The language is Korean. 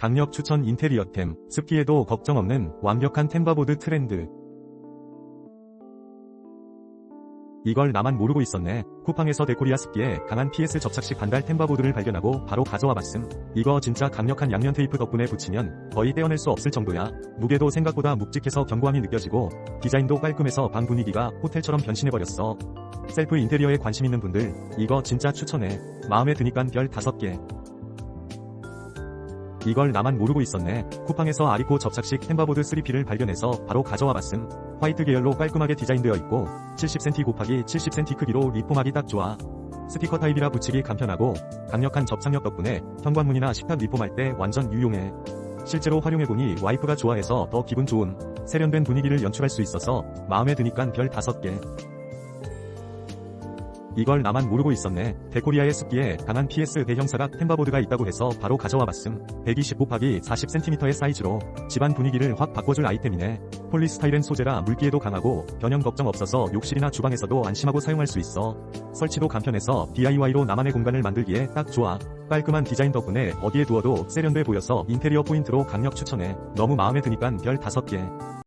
강력 추천 인테리어템, 습기에도 걱정 없는 완벽한 템바보드 트렌드. 이걸 나만 모르고 있었네. 쿠팡에서 데코리아 습기에 강한 PS 접착식 반달 템바보드를 발견하고 바로 가져와 봤음. 이거 진짜 강력한 양면 테이프 덕분에 붙이면 거의 떼어낼 수 없을 정도야. 무게도 생각보다 묵직해서 견고함이 느껴지고 디자인도 깔끔해서 방 분위기가 호텔처럼 변신해버렸어. 셀프 인테리어에 관심 있는 분들 이거 진짜 추천해. 마음에 드니깐 별 5개. 이걸 나만 모르고 있었네. 쿠팡에서 아리코 접착식 템바보드 3P를 발견해서 바로 가져와 봤음. 화이트 계열로 깔끔하게 디자인되어 있고 70cm 곱하기 70cm 크기로 리폼하기 딱 좋아. 스티커 타입이라 붙이기 간편하고 강력한 접착력 덕분에 현관문이나 식탁 리폼할 때 완전 유용해. 실제로 활용해보니 와이프가 좋아해서 더 기분 좋은 세련된 분위기를 연출할 수 있어서 마음에 드니깐 별 5개. 이걸 나만 모르고 있었네. 데코리아의 습기에 강한 PS 대형사각 템바보드가 있다고 해서 바로 가져와 봤음. 120 곱하기 40cm의 사이즈로 집안 분위기를 확 바꿔줄 아이템이네. 폴리스타이렌 소재라 물기에도 강하고 변형 걱정 없어서 욕실이나 주방에서도 안심하고 사용할 수 있어. 설치도 간편해서 DIY로 나만의 공간을 만들기에 딱 좋아. 깔끔한 디자인 덕분에 어디에 두어도 세련돼 보여서 인테리어 포인트로 강력 추천해. 너무 마음에 드니깐 별 5개.